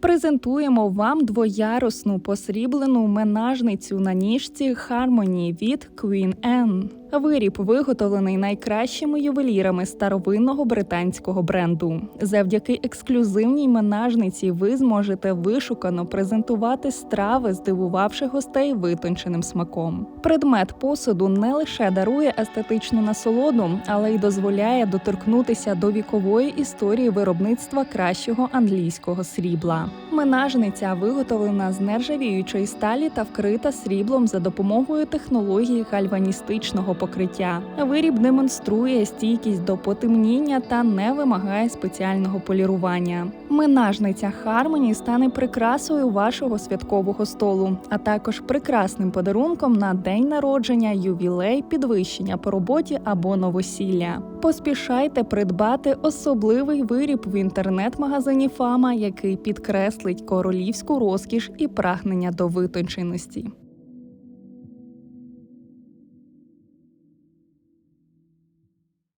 Презентуємо вам двоярусну посріблену менажницю на ніжці Harmony від Queen Anne. Виріб виготовлений найкращими ювелірами старовинного британського бренду. Завдяки ексклюзивній менажниці ви зможете вишукано презентувати страви, здивувавши гостей витонченим смаком. Предмет посуду не лише дарує естетичну насолоду, але й дозволяє доторкнутися до вікової історії виробництва кращого англійського срібла. Менажниця виготовлена з нержавіючої сталі та вкрита сріблом за допомогою технології гальваністичного покриття. Виріб демонструє стійкість до потемніння та не вимагає спеціального полірування. Менажниця Harmony стане прикрасою вашого святкового столу, а також прекрасним подарунком на день народження, ювілей, підвищення по роботі або новосілля. Поспішайте придбати особливий виріб в інтернет-магазині Фама, який підкреслить королівську розкіш і прагнення до витонченості.